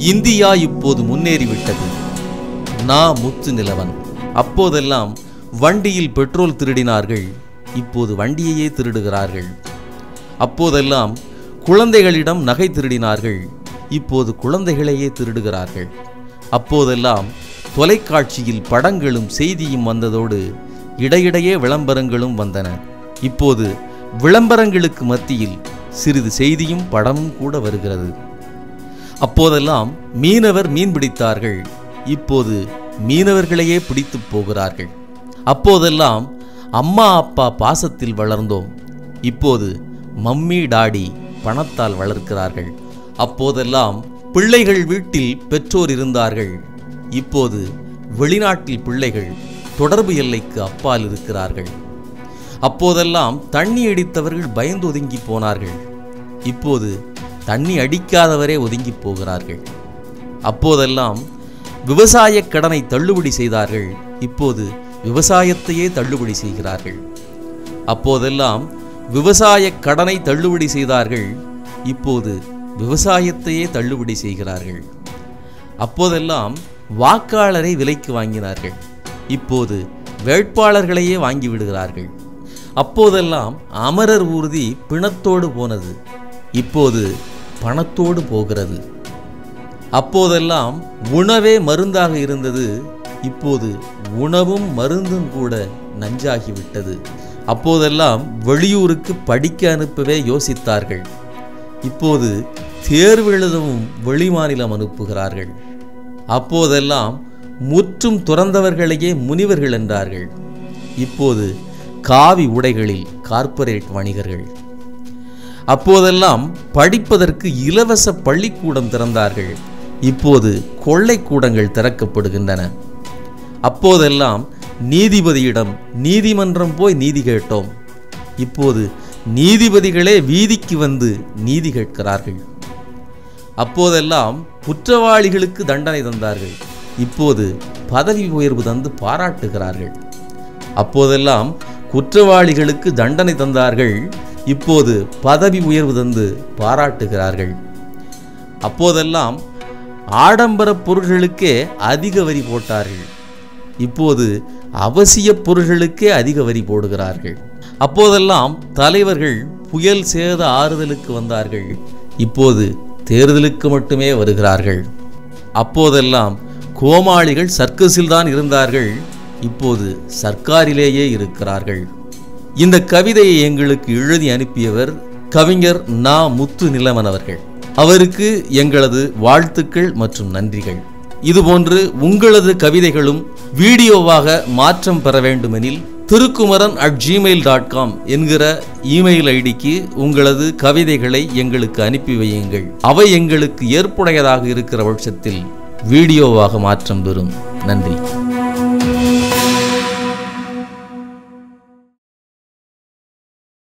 India இப்போது முன்னேறிவிட்டது. நான் முத்து நிலவன். அப்போதெல்லாம் வண்டியில் பெட்ரோல் திருடினார்கள். இப்போது வண்டியையே திருடுகிறார்கள். அப்போதெல்லாம் குழந்தைகளிடம் நகை திருடினார்கள். இப்போது குழந்தைகளையே திருடுகிறார்கள். அப்போதெல்லாம் தொலைக்காட்சியில் படங்களும் செய்தியும் வந்ததோடு இடையிடையே விளம்பரங்களும் வந்தன. இப்போது விளம்பரங்களுக்கு மத்தியில் சிறிது செய்தியும் படமும் கூட வருகிறது. அப்போதெல்லாம் மீனவர் மீன் பிடித்தார்கள். இப்போது மீனவர்களையே பிடித்துப் போகிறார்கள். அப்போதெல்லாம் அம்மா அப்பா பாசத்தில் வளர்ந்தோம். இப்போது மம்மி டாடி பணத்தால் வளர்க்கிறார்கள். அப்போதெல்லாம் பிள்ளைகள் வீட்டில் பெற்றோர் இருந்தார்கள். இப்போது வெளிநாட்டில் பிள்ளைகள் தொடர்பு எல்லைக்கு அப்பால் இருக்கிறார்கள். அப்போதெல்லாம் தண்ணி அடித்தவர்கள் பயந்து ஒதுங்கி போனார்கள். இப்போது தண்ணி அடிக்காதவரே ஒதுங்கி போகிறார்கள். அப்போதெல்லாம் விவசாய கடனை தள்ளுபடி செய்தார்கள். இப்போது விவசாயத்தையே தள்ளுபடி செய்கிறார்கள். அப்போதெல்லாம் விவசாய கடனை தள்ளுபடி செய்தார்கள். இப்போது விவசாயத்தையே தள்ளுபடி செய்கிறார்கள். அப்போதெல்லாம் வாக்காளரை விலைக்கு வாங்கினார்கள். இப்போது வேட்பாளர்களையே வாங்கி விடுகிறார்கள். அப்போதெல்லாம் அமரர் ஊர்தி பிணத்தோடு போனது. இப்போது பணத்தோடு போகிறது. அப்போதெல்லாம் உணவே மருந்தாக இருந்தது. இப்போது உணவும் மருந்தும் கூட நஞ்சாகிவிட்டது. அப்போதெல்லாம் வெளியூருக்கு படிக்க அனுப்பவே யோசித்தார்கள். இப்போது தேர்வு எழுதவும் வெளிமாநிலம் அனுப்புகிறார்கள். அப்போதெல்லாம் முற்றும் துறந்தவர்களையே முனிவர்கள் என்றார்கள். இப்போது காவி உடைகளில் கார்ப்பரேட் வணிகர்கள். அப்போதெல்லாம் படிப்பதற்கு இலவச பள்ளிக்கூடம் திறந்தார்கள். இப்போது கொள்ளைக்கூடங்கள் திறக்கப்படுகின்றன. அப்போதெல்லாம் நீதிபதியிடம் நீதிமன்றம் போய் நீதி கேட்டோம். இப்போது நீதிபதிகளே வீதிக்கு வந்து நீதி கேட்கிறார்கள். அப்போதெல்லாம் குற்றவாளிகளுக்கு தண்டனை தந்தார்கள். இப்போது பதவி உயர்வு தந்து பாராட்டுகிறார்கள். அப்போதெல்லாம் குற்றவாளிகளுக்கு தண்டனை தந்தார்கள். இப்போது பதவி உயர்வு தந்து பாராட்டுகிறார்கள். அப்போதெல்லாம் ஆடம்பர பொருள்களுக்கே அதிக வரி போட்டார்கள். இப்போது அவசிய பொருள்களுக்கே அதிக வரி போடுகிறார்கள். அப்போதெல்லாம் தலைவர்கள் புயல் சேத ஆறுதலுக்கு வந்தார்கள். இப்போது தேர்தலுக்கு மட்டுமே வருகிறார்கள். அப்போதெல்லாம் கோமாளிகள் சர்க்கஸில் தான் இருந்தார்கள். இப்போது சர்க்காரிலேயே இருக்கிறார்கள். இந்த கவிதையை எங்களுக்கு எழுதி அனுப்பியவர் கவிஞர் நா. முத்து நிலவன் அவர்கள். அவருக்கு எங்களது வாழ்த்துக்கள் மற்றும் நன்றிகள். இதுபோன்று உங்களது கவிதைகளும் வீடியோவாக மாற்றம் பெற வேண்டுமெனில் Thirukumaran at Gmail dot com என்கிற இமெயில் ஐடிக்கு உங்களது கவிதைகளை எங்களுக்கு அனுப்பி வையுங்கள். அவை எங்களுக்கு ஏற்புடையதாக இருக்கிற பட்சத்தில் வீடியோவாக மாற்றம் பெறும். நன்றி.